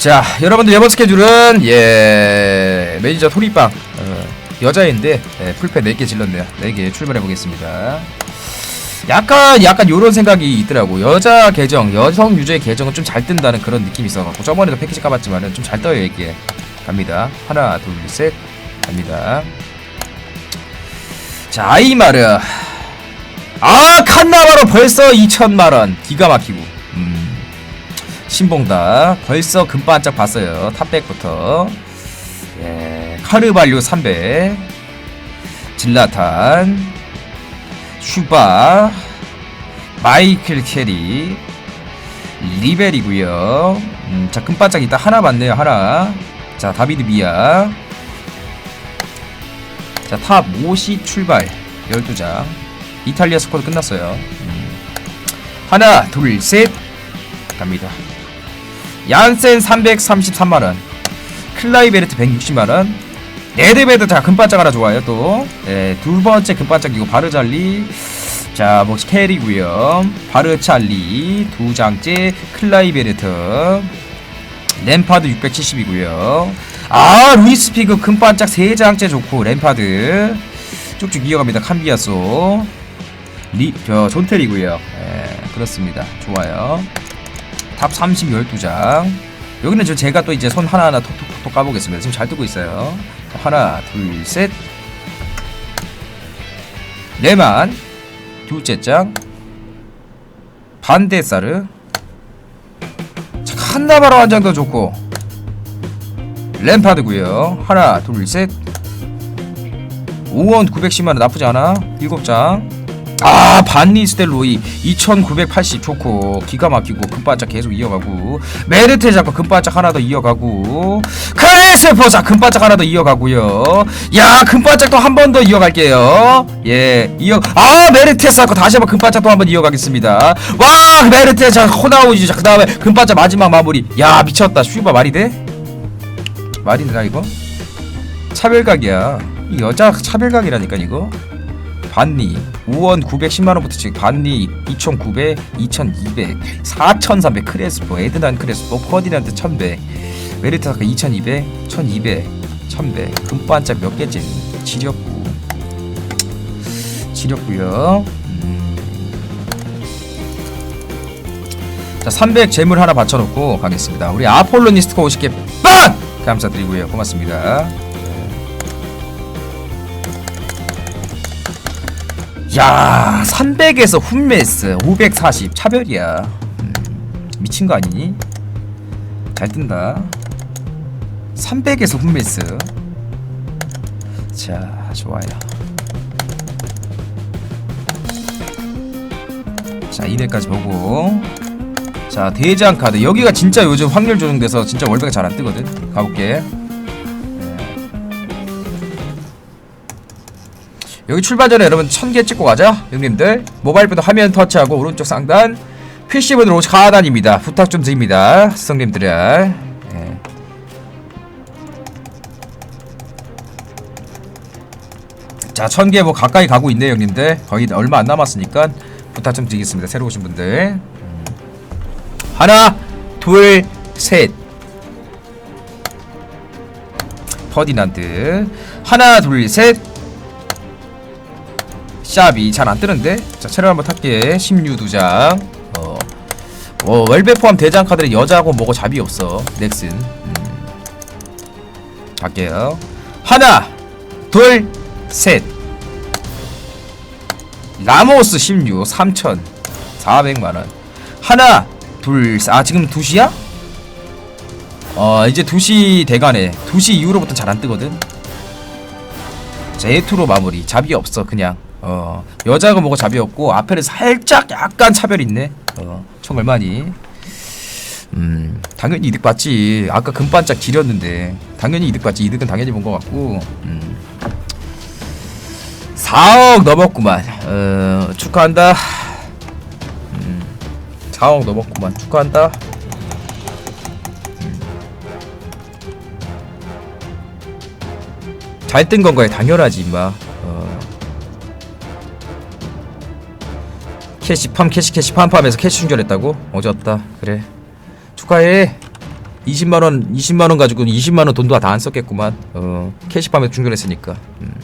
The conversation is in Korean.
자, 여러분들 이번 스케줄은 예 매니저 토리빵 어, 여자인데 예, 풀패 4개 질렀네요. 4개 출발해 보겠습니다. 약간 약간 요런 생각이 있더라고. 여자 계정, 여성 유저의 계정은 좀 잘 뜬다는 그런 느낌이 있어갖고 저번에도 패키지 까봤지만은 좀 잘 떠요 이게. 갑니다. 하나, 둘, 셋, 갑니다. 자, 아이마르. 아, 칸나바로 벌써 2천만 원. 기가 막히고. 음. 신봉다. 벌써 금반짝 봤어요. 탑백부터. 예, 카르발류 300 질라탄. 슈바. 마이클 캐리. 리벨이고요. 음, 자 금반짝 이따 하나 봤네요 하나. 자 다비드 비아. 자탑 모시 출발. 12장. 이탈리아 스쿼드 끝났어요. 음. 하나 둘 셋. 갑니다 얀센 333만원 클라이베르트 160만원 네드베드 자 금반짝 하나 좋아요 또. 네, 두번째 금반짝이고 바르잘리. 자 뭐 캐리고요. 바르찰리 두 장째 클라이베르트. 램파드 670이고요. 아 루이스 피그 금반짝 세 장째 좋고 램파드. 쭉쭉 이어갑니다 캄비아소. 리, 저 존텔이고요. 예, 그렇습니다. 좋아요 탑 30, 12장. 여기는 저 제가 또 이제 손 하나하나 톡톡톡 까보겠습니다. 지금 잘 뜨고 있어요. 하나, 둘, 셋. 네만. 둘째 장. 반대사르. 자, 칸나바로 한 장 더 좋고. 램파드고요 하나, 둘, 셋. 5원 910만원 나쁘지 않아. 일곱 장. 아 반니스텔로이. 2980 좋고 기가 막히고 금반짝 계속 이어가고. 메르테 잡고 금반짝 하나 더 이어가고. 크레스포자 금반짝 하나 더 이어가고요. 야 금반짝 또 한 번 더 이어갈게요. 예 이어 아 메르테 쌓고 다시 한번 금반짝 또 한 번 이어가겠습니다. 와 메르테 자 호나우지. 자그 다음에 금반짝 마지막 마무리. 야 미쳤다. 슈바 말이 돼? 말이 되나 이거? 차별각이야. 이 여자 차별각이라니까 이거 반니 5원 910만원부터 지금 반니 2900 2200 4300 크레스포 에드난 크레스포 퍼디난트 1100 메리타카 2200 1200 1100 금반짝 몇 개째 지렸고. 지렸고요. 음. 자300 재물 하나 받쳐놓고 가겠습니다. 우리 아폴로니스트가 50개 빵! 감사드리고요. 고맙습니다 야 300에서 훔메스 540 차별이야. 음, 미친 거 아니니? 잘 뜬다. 300에서 훔메스. 자 좋아요. 자 이내까지 보고. 자 대장 카드. 여기가 진짜 요즘 확률 조정돼서 진짜 월배가 잘 안 뜨거든. 가볼게 여기 출발 전에 여러분 1000개 찍고 가자 형님들. 모바일부터 화면 터치하고 오른쪽 상단 PC분으로 오시 하단입니다. 부탁 좀 드립니다 스성님들의. 예. 자 1000개 뭐 가까이 가고 있네요 형님들. 거의 얼마 안 남았으니까 부탁 좀 드리겠습니다 새로 오신 분들. 음. 하나 둘셋. 퍼디난드 하나 둘 셋 샵이 잘 안 뜨는데? 자 체력 한번 탈게. 16 두장. 어. 어 월배 포함 대장 카드는 여자하고 뭐고 잡이 없어. 넥슨. 음. 갈게요. 하나 둘셋. 라모스 16 3천 400만원. 하나 둘아 지금 2시야? 어 이제 2시 대간에 2시 이후로부터 잘 안 뜨거든. 제투로 마무리. 잡이 없어 그냥 어 여자가 뭐가 잡이 없고 앞에는 살짝 약간 차별 있네. 어총 얼마니 음 당연히 이득 봤지. 아까 금반짝 지렸는데 당연히 이득 봤지. 이득은 당연히 본 것 같고. 음. 4억 넘었구만. 어 축하한다. 음 4억 넘었구만. 축하한다. 잘 뜬 건가요? 당연하지 임마 캐시 팜 캐시 캐시 팜팜에서 캐시 충전했다고? 어졌다. 그래. 축하해. 20만 원 20만 원 가지고 20만 원 돈도 다 안 썼겠구만. 어 캐시팜에 충전했으니까. 음.